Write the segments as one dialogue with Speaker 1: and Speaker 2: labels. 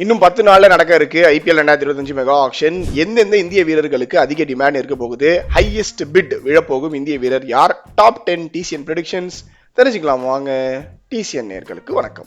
Speaker 1: இன்னும் பத்து நாள்ல நடக்க இருக்கு ஐபிஎல் ரெண்டாயிரத்தி இருபத்தஞ்சு மெகா ஆக்ஷன். எந்தெந்த இந்திய வீரர்களுக்கு அதிக டிமாண்ட் இருக்க போகுது? ஹையஸ்ட் பிட் விழப்போகும் இந்திய வீரர் யார்? டாப் டென் டிசிஎன் ப்ரெடிக்ஷன்ஸ் தெரிஞ்சுக்கலாம் வாங்க. டிசிஎன் நேர்களுக்கு வணக்கம்.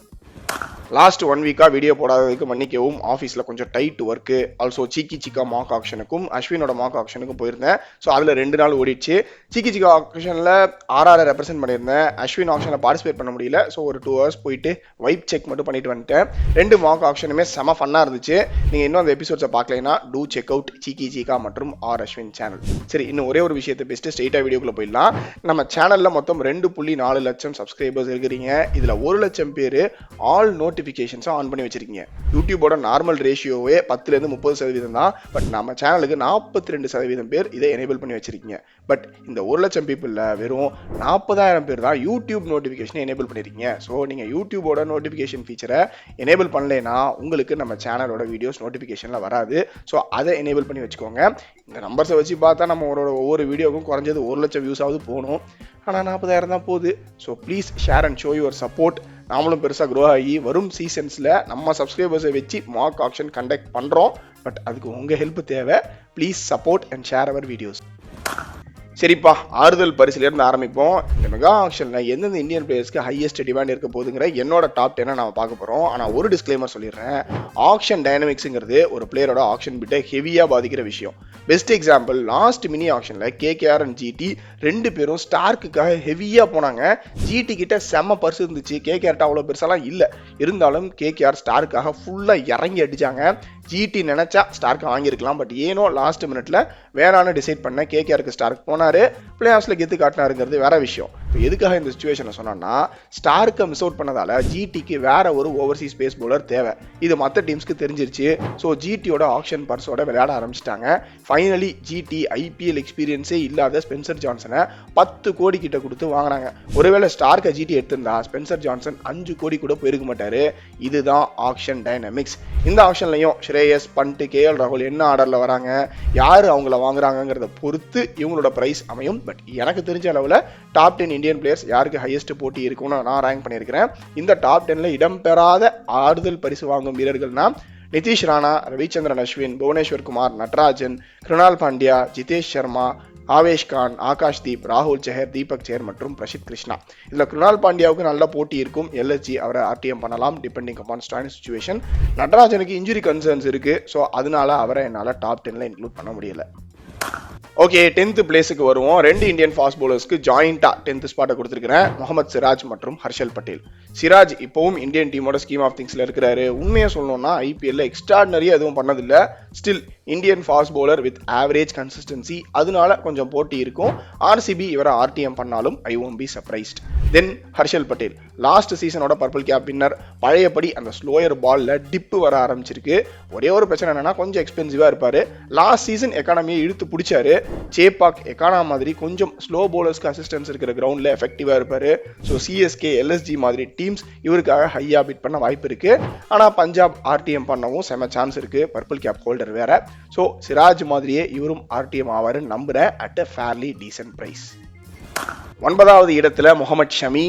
Speaker 1: லாஸ்ட் ஒன் வீக்காக வீடியோ போடாததுக்கு மன்னிக்கவும். ஆஃபீஸில் கொஞ்சம் டைட் ஒர்க்கு ஆல்சோ சீக்கி சிக்கா மாக் ஆக்ஷனுக்கும் அஸ்வினோட மாக் ஆக்ஷனுக்கும் போயிருந்தேன். ஸோ அதில் ரெண்டு நாள் ஓடிடுச்சு. சீக்கி சிக்கா ஆக்ஷனில் ஆர்ஆரை ரெப்ரசென்ட் பண்ணியிருந்தேன். அஸ்வின் ஆக்ஷனில் பார்ட்டிசிபேட் பண்ண முடியல. ஸோ ஒரு டூ ஹவர்ஸ் போயிட்டு வைப் செக் மட்டும் பண்ணிட்டு வந்துட்டேன். ரெண்டு மாக் ஆக்ஷனுமே செம ஃபன்னாக இருந்துச்சு. நீங்கள் இன்னும் அந்த எபிசோட்ஸை பார்க்கலைன்னா டூ செக் அவுட் சீக்கி சிக்கா மற்றும் ஆர் அஸ்வின் சேனல் சரி இன்னும் ஒரே ஒரு விஷயத்தை பேசிட்டு ஸ்ட்ரெயிட்டாக வீடியோக்குள்ளே போயிடலாம். நம்ம சேனலில் மொத்தம் ரெண்டு புள்ளி நாலு லட்சம் சப்ஸ்கிரைபர்ஸ் இருக்கிறீங்க. இதில் ஒரு லட்சம் பேர் ஆல் நோட்டிஃபிகேஷன்ஸை ஆன் பண்ணி வச்சிருக்கீங்க. யூடியூபோட நார்மல் ரேஷியோவே பத்துலேருந்து முப்பது சதவீதம் தான். பட் நம்ம சேனலுக்கு நாற்பத்தி ரெண்டு சதவீதம் பேர் இதை எனேபிள் பண்ணி வச்சிருக்கீங்க. பட் இந்த ஒரு லட்சம் பீப்புளில் வெறும் நாற்பதாயிரம் பேர் தான் யூடியூப் நோட்டிஃபிகேஷனை எனேபிள் பண்ணியிருக்கீங்க ஸோ நீங்கள் யூடியூபோட நோட்டிஃபிகேஷன் ஃபீச்சரை எனேபிள் பண்ணலைன்னா உங்களுக்கு நம்ம சேனலோட வீடியோஸ் நோட்டிஃபிகேஷனில் வராது. ஸோ அதை எனேபிள் பண்ணி வச்சுக்கோங்க. இந்த நம்பர்ஸை வச்சு பார்த்தா நம்ம ஒரு ஒவ்வொரு வீடியோவுக்கும் குறைஞ்சது ஒரு லட்சம் வியூஸாவது ஆகுது போகணும். ஆனால் நாற்பதாயிரம் தான் போகுது. So please share and show your support நாமளும் பெருசாக க்ரோ ஆகி வரும் சீசன்ஸில் நம்ம சப்ஸ்கிரைபர்ஸை வச்சு மார்க் ஆப்ஷன் கண்டக்ட் பண்ணுறோம் பட் அதுக்கு உங்கள் ஹெல்ப் தேவை. Please support and share our videos சரிப்பா ஆறுதல் பரிசுலேருந்து ஆரம்பிப்போம். இந்த மெகா ஆக்ஷனில் எந்தெந்த இந்தியன் பிளேயர்ஸ்க்கு ஹையஸ்ட் டிமாண்ட் இருக்க போகுதுங்கிற என்னோட டாப் டெனை நம்ம பார்க்க போகிறோம் ஆனால் ஒரு டிஸ்க்ளைமர் சொல்லிடுறேன். ஆக்ஷன் டைனமிக்ஸுங்கிறது ஒரு பிளேயரோட ஆக்ஷன் பிட்டை ஹெவியாக பாதிக்கிற விஷயம். பெஸ்ட் எக்ஸாம்பிள் லாஸ்ட் மினி ஆக்ஷனில் கேகேஆர் அண்ட் ஜிடி ரெண்டு பேரும் ஸ்டார்க்குக்காக ஹெவியாக போனாங்க. ஜிடி கிட்ட செம்ம பர்ஸ் இருந்துச்சு. கேகேஆர்ட்ட அவ்வளோ பெருசாலாம் இல்லை. இருந்தாலும் கேகேஆர் ஸ்டார்க்காக ஃபுல்லாக இறங்கி அடிச்சாங்க. ஜிடி நினச்சா ஸ்டார்க்கை வாங்கியிருக்கலாம். பட் ஏனோ லாஸ்ட் மினிட்ல வேணான்னு டிசைட் பண்ண கேகேஆருக்கு ஸ்டார்க் போனார். பிளே ஆஃப்ஸில் கெத்து காட்டினாருங்கிறது வேற விஷயம். இப்போ எதுக்காக இந்த சுச்சுவேஷனை சொன்னோன்னா ஸ்டார்க்கை மிஸ் அவுட் பண்ணதால ஜிடிக்கு வேற ஒரு ஓவர்சீஸ் பேஸ் பவுலர் தேவை. இது மற்ற டீம்ஸ்க்கு தெரிஞ்சிருச்சு. ஸோ ஜிடியோட ஆக்ஷன் பர்ஸோட விளையாட ஆரம்பிச்சிட்டாங்க. ஃபைனலி ஜிடி ஐபிஎல் எக்ஸ்பீரியன்ஸே இல்லாத ஸ்பென்சர் ஜான்சனை பத்து கோடி கிட்ட கொடுத்து வாங்கினாங்க ஒருவேளை ஸ்டார்க்கை ஜிடி எடுத்திருந்தா ஸ்பென்சர் ஜான்சன் அஞ்சு கோடி கூட போயிருக்க மாட்டாரு. இதுதான் ஆக்ஷன் டைனமிக்ஸ் இந்த ஆக்ஷன்லையும் ஸ்ரேயஸ் பண்ட் கேஎல் ராகுல் என்ன ஆர்டரில் வராங்க யார் அவங்கள வாங்குறாங்கங்கிறத பொறுத்து இவங்களோட ப்ரைஸ் அமையும். பட் எனக்கு தெரிஞ்ச அளவில் டாப் டென் இந்தியன் பிளேயர்ஸ் யாருக்கு ஹையஸ்ட் போட்டி இருக்கும்னு நான் ரேங்க் பண்ணியிருக்கிறேன். இந்த டாப் டென்னில் இடம்பெறாத ஆறுதல் பரிசு வாங்கும் வீரர்கள்னா நிதிஷ் ராணா ரவிச்சந்திரன் அஸ்வின் புவனேஸ்வர் குமார் நட்ராஜன் கிருணால் பாண்டியா ஜிதேஷ் சர்மா ஆவேஷ் கான் ஆகாஷ் தீப் ராகுல் செஹர் தீபக் செஹர் மற்றும் பிரசித் கிருஷ்ணா. இதில் கிருணால் பாண்டியாவுக்கு நல்ல போட்டி இருக்கும். எல்எஸ்ஜி அவரை ஆர்டிஎம் பண்ணலாம் டிபெண்டிங் அப்பான் ஸ்டாண்ட் சுச்சுவேஷன் நடராஜனுக்கு இன்ஜுரி கன்சர்ன்ஸ் இருக்குது ஸோ அதனால அவரை என்னால் டாப் டென்ல இன்க்ளூட் பண்ண முடியல. ஓகே டென்த் பிளேஸுக்கு வருவோம். ரெண்டு இந்தியன் ஃபாஸ்ட் பவுலர்ஸ்க்கு ஜாயிண்டாக டென்த் ஸ்பாட்டை கொடுத்துருக்கிறேன். முகமது சிராஜ் மற்றும் ஹர்ஷல் பட்டேல். சிராஜ் இப்போவும் இந்தியன் டீமோட ஸ்கீம் ஆஃப் திங்ஸில் இருக்கிறாரு. உண்மையாக சொல்லணும்னா ஐபிஎல்ல எக்ஸ்ட்ராடனரியா எதுவும் பண்ணதில்லை. Still Indian fast bowler with average consistency அதனால கொஞ்சம் போட்டி இருக்கும். ஆர்சிபி இவரை ஆர்டிஎம் பண்ணாலும் I won't be surprised then Harshal Patel last சீசனோட purple cap பின்னர் பழையபடி அந்த ஸ்லோயர் பால்ல டிப்பு வர ஆரம்பிச்சிருக்கு. ஒரே ஒரு பிரச்சனை என்னன்னா கொஞ்சம் எக்ஸ்பென்சிவாக இருப்பார். லாஸ்ட் சீசன் எக்கானமியை இழுத்து பிடிச்சாரு. சேப்பாக் எக்கானா மாதிரி கொஞ்சம் ஸ்லோ போலர்ஸ்க்கு அசிஸ்டன்ஸ் இருக்கிற கிரவுண்டில் எஃபெக்டிவாக இருப்பார். ஸோ சிஎஸ்கே எல்எஸ்ஜி மாதிரி டீம்ஸ் இவருக்காக ஹையா பிட் பண்ண வாய்ப்பு இருக்குது ஆனால் பஞ்சாப் ஆர்டிஎம் பண்ணவும் செம சான்ஸ் இருக்குது பர்பிள் கேப் ஹோல்டர் வேறு. ஸோ சிராஜ் மாதிரியே இவரும் ஆர்டிஎம் ஆவாருன்னு நம்புறேன் at a fairly decent price ஒன்பதாவது இடத்துல முகமது ஷமி.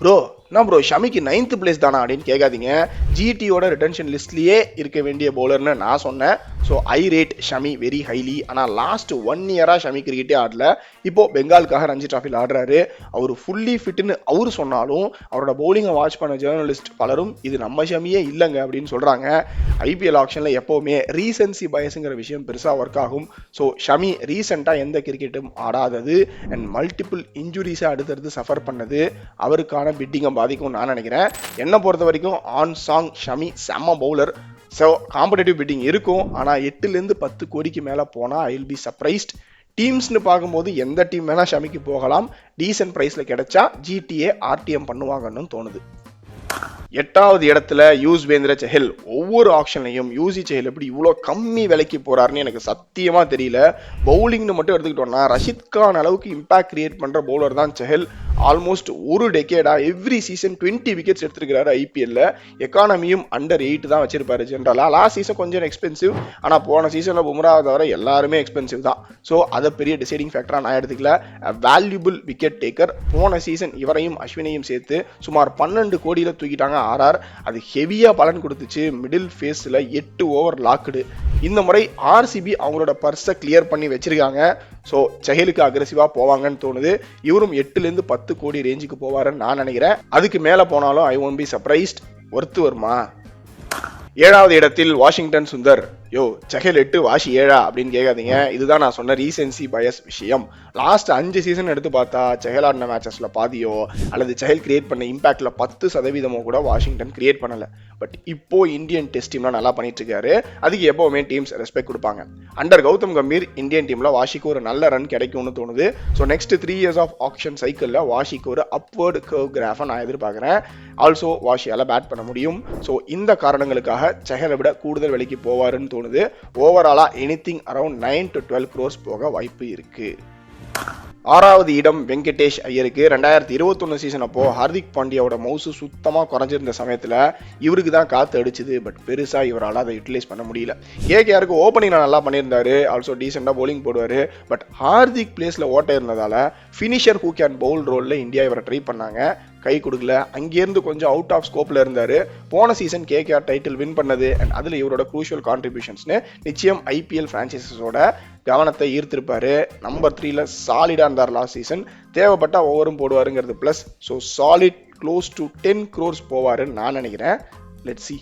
Speaker 1: ப்ரோ என்ன ப்ரோ ஷமிக்கு நைன்த் பிளேஸ் தானா அப்படின்னு கேட்காதீங்க. ஜிடியோட ரிட்டன்ஷன் லிஸ்ட்லயே இருக்க வேண்டிய பவுலர்னு நான் சொன்னேன். So I rate Shami very highly ஆனால் லாஸ்ட் ஒன் இயராக ஷமி கிரிக்கெட்டே ஆடல. இப்போ பெங்காலுக்காக ரஞ்சி டிராஃபியில் ஆடுறாரு. அவர் ஃபுல்லி ஃபிட்னு அவர் சொன்னாலும் அவரோட பவுலிங்கை வாட்ச் பண்ண ஜேர்னலிஸ்ட் பலரும் இது நம்ம ஷமியே இல்லைங்க அப்படின்னு சொல்கிறாங்க ஐபிஎல் ஆப்ஷனில் எப்போவுமே ரீசன்சி பயஸுங்கிற விஷயம் பெருசாக ஒர்க் ஆகும். ஸோ ஷமி ரீசெண்டாக எந்த கிரிக்கெட்டும் ஆடாதது அண்ட் மல்டிபிள் இன்ஜுரிஸை அடுத்தடுத்து சஃபர் பண்ணது. அவருக்கான பிட்டிங்கை பாதிக்கும்னு நான் நினைக்கிறேன். என்னை பொறுத்த வரைக்கும் ஆன் சாங் ஷமி செம்ம பவுலர் ஸோ காம்படேட்டிவ் பிட்டிங் இருக்கும். ஆனால் எட்டுலேருந்து பத்து கோடிக்கு மேலே போனால் ஐ வில் பி சர்ப்ரைஸ்ட் டீம்ஸ்னு பார்க்கும்போது எந்த டீம் வேணால் ஷமிக்கு போகலாம். டீசென்ட் ப்ரைஸில் கிடைச்சா ஜிடிஏ ஆர்டிஎம் பண்ணுவாங்கன்னு தோணுது. எட்டாவது இடத்துல யூஸ்வேந்திர செஹில். ஒவ்வொரு ஆப்ஷன்லையும் யூசி செஹில் எப்படி இவ்வளோ கம்மி விலைக்கு போகிறாருன்னு எனக்கு சத்தியமாக தெரியல. பவுலிங்னு மட்டும் எடுத்துக்கிட்டோம்னா ரஷித் கான் அளவுக்கு இம்பாக்ட் கிரியேட் பண்ணுற பவுலர் தான் செஹில். ஆல்மோஸ்ட் ஒரு டெக்கேடா எவ்ரி சீசன் டுவெண்ட்டி விக்கெட்ஸ் எடுத்திருக்கிறாரு ஐபிஎல்ல எக்கானமியும் அண்டர் எயிட் தான் வச்சிருப்பாரு ஜென்ரலா லாஸ்ட் சீசன் கொஞ்சம் எக்ஸ்பென்சிவ் ஆனா போன சீசன்ல பும்ரா தவிர எல்லாருமே எக்ஸ்பென்சிவ் தான். ஸோ அதை பெரிய டிசைடிங் ஃபேக்டரா நான் எடுத்துக்கல. வேல்யூபிள் விக்கெட் டேக்கர் போன சீசன் இவரையும் அஸ்வினையும் சேர்த்து சுமார் பன்னெண்டு கோடியில தூக்கிட்டாங்க ஆர்ஆர் அது ஹெவியா பலன் கொடுத்துச்சு. மிடில் ஃபேஸில் எட்டு ஓவர் லாக்குடு இந்த முறை ஆர்சிபி அவங்களோட பர்ஸை கிளியர் பண்ணி வச்சிருக்காங்க. ஸோ செஹலுக்கு அக்ரெசிவாக போவாங்கன்னு தோணுது. இவரும் எட்டுலேருந்து பத்து கோடி ரேஞ்சுக்கு போவாருன்னு நான் நினைக்கிறேன். அதுக்கு மேலே போனாலும் I won't be surprised worth வருமா? ஏழாவது இடத்தில் வாஷிங்டன் சுந்தர். யோ செஹல் எட்டு வாஷி ஏழா அப்படின்னு கேட்காதீங்க. இதுதான் நான் சொன்ன ரீசென்சி பயஸ் விஷயம். லாஸ்ட் அஞ்சு சீசன் எடுத்து பார்த்தா செஹல் ஆடின மேட்சஸ்ல பாதியோ அல்லது செஹல் கிரியேட் பண்ண இம்பாக்ட்ல பத்து சதவீதமோ கூட வாஷிங்டன் கிரியேட் பண்ணல. பட் இப்போ இந்தியன் டெஸ்ட் டீம்லாம் நல்லா பண்ணிட்டு இருக்காரு அதுக்கு எப்பவுமே டீம்ஸ் ரெஸ்பெக்ட் கொடுப்பாங்க. அண்டர் கௌதம் கம்பீர் இந்தியன் டீம்ல வாஷிக்கு ஒரு நல்ல ரன் கிடைக்கும்னு தோணுது. So next three years of auction சைக்கிளில் வாஷிக்கு ஒரு அப்வர்டு கர்வ் கிராஃபை நான் எதிர்பார்க்குறேன். ஆல்சோ வாஷியால் பேட் பண்ண முடியும். ஸோ இந்த காரணங்களுக்காக செஹலை விட கூடுதல் விலைக்கு போவாருன்னு தோணுது. ஓவராலாக anything around nine to twelve crores போக வாய்ப்பு இருக்கு. ஆறாவது இடம் வெங்கடேஷ் ஐயருக்கு. ரெண்டாயிரத்தி இருபத்தொன்னு சீசன் அப்போ ஹார்திக் பாண்டியாவோட மவுசு சுத்தமாக குறைஞ்சிருந்த சமயத்தில் இவருக்கு தான் காத்து அடிச்சுது. பட் பெருசாக இவரால் அதை யூட்டிலைஸ் பண்ண முடியல. கேகேஆருக்கு ஓப்பனிங் நல்லா பண்ணியிருந்தாரு. ஆல்சோ டீசெண்டாக போலிங் போடுவார். பட் ஹார்திக் பிளேஸில் ஓட்ட இருந்ததால் ஃபினிஷர் ஹூ கேன் பவுல் ரோலில் இந்தியா இவரை ட்ரை பண்ணாங்க. கை கொடுக்கல. அங்கேருந்து கொஞ்சம் அவுட் ஆஃப் ஸ்கோப்பில் இருந்தார். போன சீசன் கேகேஆர் டைட்டில் வின் பண்ணது. அண்ட் அதில் இவரோட க்ரூஷியல் கான்ட்ரிபியூஷன்ஸ்னு நிச்சயம் ஐபிஎல் ஃப்ரான்ச்சைசஸோட கவனத்தை ஈர்த்திருப்பார். நம்பர் த்ரீல சாலிடாக இருந்தார் லாஸ்ட் சீசன் தேவைப்பட்டால் ஓவரும் போடுவாருங்கிறது plus so solid close to ten crores போவாருன்னு நான் நினைக்கிறேன். Let see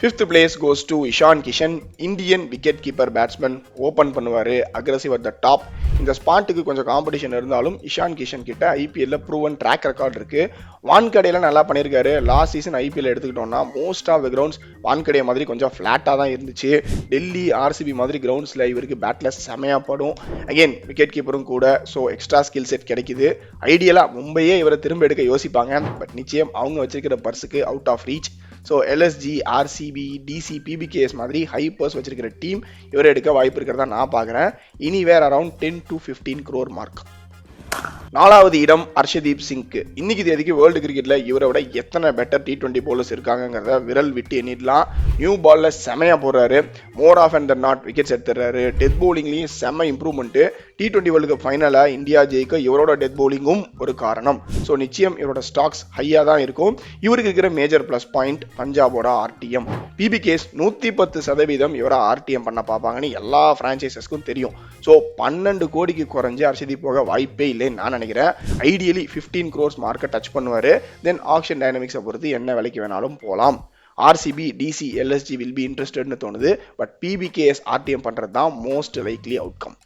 Speaker 1: fifth place goes to Ishan Kishan Indian wicket keeper batsman open பண்ணுவார் அக்ரஸிவ் அட் த டாப் இந்த ஸ்பாட்டுக்கு கொஞ்சம் காம்படிஷன் இருந்தாலும் இஷான் கிஷன் கிட்ட ஐபிஎல்ல ப்ரூவன் ட்ராக் ரெக்கார்ட் இருக்கு. வான்கடையில நல்லா பண்ணியிருக்காரு லாஸ்ட் சீசன் ஐபிஎல் எடுத்துக்கிட்டோம்னா most of the grounds Wankhede மாதிரி கொஞ்சம் ஃப்ளாட்டாக தான் இருந்துச்சு. டெல்லி ஆர்சிபி மாதிரி கிரவுண்ட்ஸில் இவருக்கு பேட்டில் செமையாக படும். அகைன் விக்கெட் கீப்பரும் கூட ஸோ எக்ஸ்ட்ரா ஸ்கில் செட் கிடைக்குது. ஐடியலாக மும்பையே இவரை திரும்ப எடுக்க யோசிப்பாங்க. பட் நிச்சயம் அவங்க வச்சிருக்கிற பர்ஸுக்கு out of reach so LSG RCB DC PBKS மாதிரி ஹைப்பர்ஸ் வச்சிருக்கிற டீம் இவரை எடுக்க வாய்ப்பு இருக்கிறதா நான் பார்க்குறேன். இனி where around ten to fifteen crore mark நாலாவது இடம் ஹர்ஷதீப் சிங்க்கு. இன்னைக்கு தேதிக்கு வேர்ல்டு கிரிக்கெட்ல இவரை விட எத்தனை பெட்டர் டி டுவெண்ட்டி போலர்ஸ் இருக்காங்கிறத விரல் விட்டு எண்ணிடலாம். நியூ பால்ல செமையா போடுறாரு. More of and not wickets எடுத்துறாரு death பவுலிங்லையும் செம்ம improvement T twenty world cup ஃபைனலா இந்தியா ஜெயிக்க இவரோட டெத் பவுலிங்கும் ஒரு காரணம். ஸோ நிச்சயம் இவரோட ஸ்டாக்ஸ் ஹையா தான் இருக்கும். இவருக்கு இருக்கிற மேஜர் பிளஸ் பாயிண்ட் பஞ்சாபோட ஆர்டிஎம் பிபி கேஸ் நூத்தி பத்து சதவீதம் இவரை ஆர்டிஎம் பண்ண பார்ப்பாங்கன்னு எல்லா பிரான்ச்சைசஸ்க்கும் தெரியும். ஸோ பன்னெண்டு கோடிக்கு குறைஞ்சு அர்ஷதீப் போக வாய்ப்பே இல்லை. இல்லைன்னு நான் நினைக்கிறேன். Ideally fifteen crores market touch பண்ணுவார். தென் ஆக்ஷன் டைனமிக்ஸை பொறுத்து என்ன விலைக்கு வேணாலும் போகலாம் RCB DC LSG will be இன்ட்ரெஸ்டட்னு தோணுது. பட் பிபிகேஎஸ் ஆர்டிஎம் பண்ணுறது தான் most likely outcome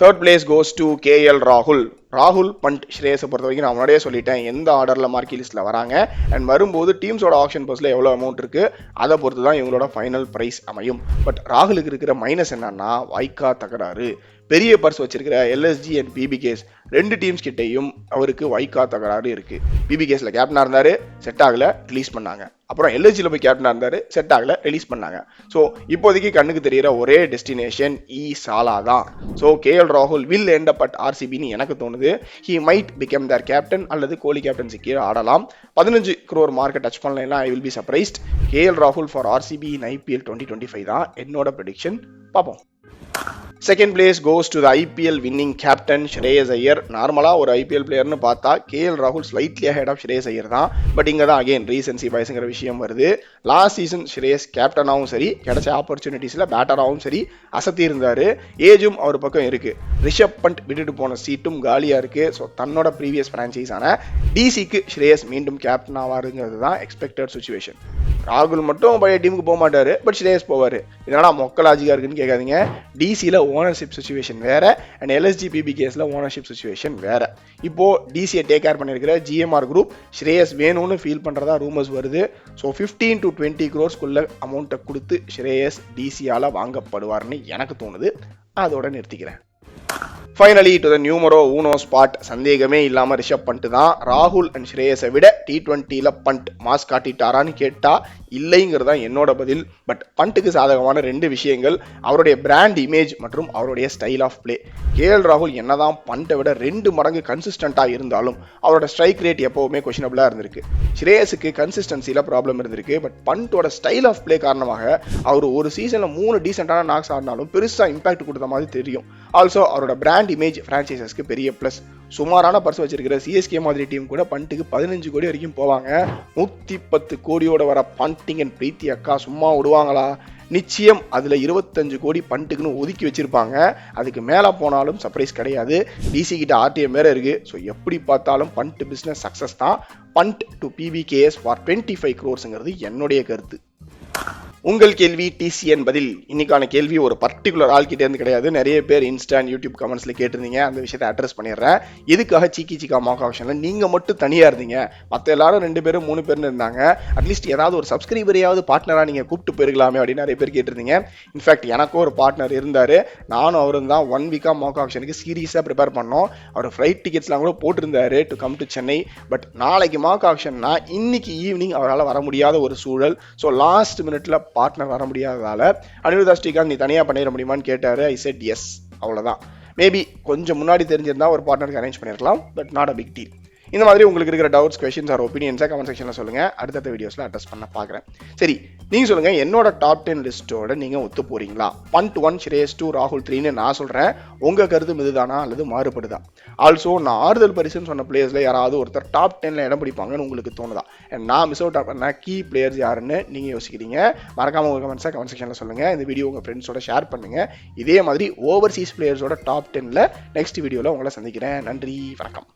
Speaker 1: third place goes to KL ராகுல் ராகுல் பண்ட் ஸ்ரேயஸை பொறுத்த வரைக்கும் நான் முன்னாடியே சொல்லிட்டேன். எந்த ஆர்டரில் மார்க்கி லிஸ்ட்டில் வராங்க? அண்ட் வரும்போது டீம்ஸோட ஆப்ஷன் பர்ஸில் எவ்வளோ அமௌண்ட் இருக்குது அதை பொறுத்து தான் இவங்களோட ஃபைனல் ப்ரைஸ் அமையும். பட் ராகுலுக்கு இருக்கிற மைனஸ் என்னன்னா வாய்க்கா தகராறு. பெரிய பர்ஸ் வச்சிருக்கிற எல்எஸ்ஜி அண்ட் பிபிகேஸ் ரெண்டு டீம்ஸ் கிட்டேயும் அவருக்கு வைகா தகராறு இருக்கு. பிபிகேஸ்ல கேப்டனா இருந்தார் செட் ஆகல ரிலீஸ் பண்ணாங்க. அப்புறம் எல்எஸ்ஜியில் போய் கேப்டனாக இருந்தார் செட் ஆகல ரிலீஸ் பண்ணாங்க. ஸோ இப்போதைக்கு கண்ணுக்கு தெரிகிற ஒரே டெஸ்டினேஷன் இ e சாலா தான். ஸோ கேஎல் ராகுல் வில் எண்ட் அப் அட் ஆர்சிபின்னு எனக்கு தோணுது. He might become the captain அல்லது கோலி கேப்டன்சி கீழே ஆடலாம். பதினஞ்சு குரோர் மார்க்கெட் டச் பண்ணலாம் I will be surprised KL ராகுல் for RCB in IPL twenty twenty five தான் என்னோட ப்ரெடிக்ஷன் பார்ப்போம். Second place goes to the IPL winning captain Shreyas Iyer நார்மலாக ஒரு ஐபிஎல் பிளேயர்னு பார்த்தா கேஎல் ராகுல் slightly head of Shreyas Iyer தான். பட் இங்கே தான் அகைன் ரீசன்சி வயசுங்கிற விஷயம் வருது. லாஸ்ட் சீசன் ஸ்ரேயஸ் கேப்டனாகவும் சரி கிடைச்ச ஆப்பர்ச்சுனிட்டிஸில் பேட்டராகவும் சரி அசத்தி இருந்தார். ஏஜும் அவர் பக்கம் இருக்குது ரிஷப் பண்ட் விட்டுட்டு போன சீட்டும் காலியாக இருக்குது ஸோ தன்னோட ப்ரீவியஸ் ஃப்ரான்ச்சைஸான டிசிக்கு ஸ்ரேயஸ் மீண்டும் கேப்டன் ஆவாருங்கிறது தான் எக்ஸ்பெக்டட் சுச்சுவேஷன் ராகுல் மட்டும் பழைய டீமுக்கு போக மாட்டார் பட் ஸ்ரேயஸ் போவார். இதனால் மொக்க லாஜிக்காக இருக்குன்னு கேட்காதீங்க. டிசியில் ஓனர்ஷிப் சுச்சுவேஷன் வேறு அண்ட் எல்எஸ்ஜி பிபி கேஸில் ஓனர்ஷிப் சுச்சுவேஷன் வேறு. இப்போது டிசியை டேக் கேர் பண்ணியிருக்கிற ஜிஎம்ஆர் குரூப் ஸ்ரேயஸ் வேணும்னு ஃபீல் பண்ணுறதா ரூமர்ஸ் வருது. ஸோ ஃபிஃப்டீன் டு டுவெண்ட்டி க்ரோர்ஸ்க்குள்ளே அமௌண்ட்டை கொடுத்து ஸ்ரேயஸ் டிசியால் வாங்கப்படுவார்னு எனக்கு தோணுது. அதோட நிறுத்திக்கிறேன். Finally to the numero uno spot சந்தேகமே இல்லாமல் ரிஷப் பண்ட் தான். ராகுல் அண்ட் ஸ்ரேயஸை விட டி டுவெண்ட்டியில் பண்ட் மாஸ் காட்டிட்டாரான்னு கேட்டால் இல்லைங்கிறது தான் என்னோட பதில். பட் பண்ட்டுக்கு சாதகமான ரெண்டு விஷயங்கள் அவருடைய பிராண்ட் இமேஜ் மற்றும் அவருடைய ஸ்டைல் ஆஃப் பிளே கேஎல் ராகுல் என்னதான் பண்ட்டை விட ரெண்டு மடங்கு கன்சிஸ்டண்ட்டாக இருந்தாலும் அவரோட ஸ்ட்ரைக் ரேட் எப்போவுமே கொஷினபிளாக இருந்திருக்கு. ஸ்ரேயஸுக்கு கன்சிஸ்டன்சியில் ப்ராப்ளம் இருந்திருக்கு. பட் பண்ட்டோட ஸ்டைல் ஆஃப் பிளே காரணமாக அவர் ஒரு சீசனில் மூணு டீசெண்டான நாக்ஸ் ஆடினாலும் பெருசாக இம்பாக்ட் கொடுத்த மாதிரி தெரியும். ஆல்சோ அவரோட பிராண்ட் இமேஜ் ஃப்ரான்ச்சைசஸ்க்கு பெரிய ப்ளஸ் சுமாரான பர்ஸ் வச்சிருக்கிற சிஎஸ்கே மாதிரி டீம் கூட பண்ட்டுக்கு பதினஞ்சு கோடி வரைக்கும் போவாங்க. நூற்றி பத்து கோடியோட வர பண்டிங் அண்ட் பிரீத்தி அக்கா சும்மா விடுவாங்களா? நிச்சயம் அதில் இருபத்தஞ்சு கோடி பண்ட்டுக்குன்னு ஒதுக்கி வச்சுருப்பாங்க. அதுக்கு மேலே போனாலும் சர்ப்ரைஸ் கிடையாது. டிசி கிட்ட ஆர்டிஎம் வேறு இருக்குது ஸோ எப்படி பார்த்தாலும் பண்ட் பிஸ்னஸ் சக்ஸஸ் தான். Pant to PBKS for twenty five க்ரோர்ஸுங்கிறது என்னுடைய கருத்து. உங்கள் கேள்வி டிசிஎன் பதில். இன்னைக்கான கேள்வி ஒரு பர்டிகுலர் ஆள் இருந்து கிடையாது. நிறைய பேர் இன்ஸ்டாண்ட் யூடியூப் கமெண்ட்ஸில் கேட்டிருந்தீங்க. அந்த விஷயத்தை அட்ரஸ் பண்ணிடுறேன். எதுக்காக சீக்கி சிக்கா மாக் ஆப்ஷனில் நீங்கள் மட்டும் தனியாக இருந்தீங்க. மற்ற எல்லாரும் ரெண்டு பேரும் மூணு பேர்னு இருந்தாங்க. அட்லீஸ்ட் ஏதாவது ஒரு சப்ஸ்கிரைபரையாவது பார்ட்னராக நீங்கள் கூப்பிட்டு போயிருக்கலாமே அப்படின்னு நிறைய பேர் கேட்டிருந்தீங்க. இன்ஃபேக்ட் எனக்கும் ஒரு பார்ட்னர் இருந்தார். நானும் அவரும் தான் ஒன் வீக்காக மாக் ஆப்ஷனுக்கு சீரியஸாக ப்ரிப்பேர் பண்ணோம். அவர் ஃப்ளைட் டிக்கெட்ஸ்லாம் கூட போட்டிருந்தாரு to come to Chennai but நாளைக்கு மாக் ஆப்ஷன்னா இன்னைக்கு ஈவினிங் அவரால் வர முடியாத ஒரு சூழல். ஸோ லாஸ்ட் மினிட்ல பார்ட்னர் வர முடியாததால் அனிருதா ஸ்ரீகாந்த் நீ தனியாக பண்ணிட முடியுமான்னு கேட்டார். ஐ செட் எஸ் அவ்வளோதான் மேபி கொஞ்சம் முன்னாடி தெரிஞ்சிருந்தா ஒரு பார்ட்னருக்கு அரேஞ்ச் பண்ணியிருக்கலாம் but not a big deal இந்த மாதிரி உங்களுக்கு இருக்கிற டவுட்ஸ் கொஷின்ஸ் ஆர் ஒப்பீனியன்ஸை கமெண்ட் செக்ஷனில் சொல்லுங்கள் அடுத்தடுத்த வீடியோஸில் அட்ரஸ் பண்ண பார்க்குறேன் சரி நீங்கள் சொல்லுங்கள் என்னோட டாப் டென் லிஸ்ட்டோட நீங்கள் ஒத்து போகிறீங்களா one to one Shreyas two ராகுல் த்ரீன்னு நான் சொல்கிறேன் உங்கள் கருத்து இதுதானா அல்லது மாறுபடுதா? ஆல்சோ நான் ஆறுதல் பரிசுன்னு சொன்ன பிளேயர்ஸில் யாராவது ஒருத்தர் டாப் டென்னில் இடம் பிடிப்பாங்கன்னு உங்களுக்கு தோணுதா? நான் மிஸ் அவுட் பண்ண கீ பிளேயர்ஸ் யாருன்னு நீங்கள் யோசிக்கிறீங்க. மறக்காமல் உங்கள் கமெண்ட்ஸை கமெண்ட் செக்ஷனில் சொல்லுங்கள் இந்த வீடியோ உங்கள் ஃப்ரெண்ட்ஸோட ஷேர் பண்ணுங்கள் இதே மாதிரி ஓவர்சீஸ் பிளேயர்ஸோட டாப் டென்னில் நெக்ஸ்ட் வீடியோவில் உங்களை சந்திக்கிறேன். நன்றி வணக்கம்.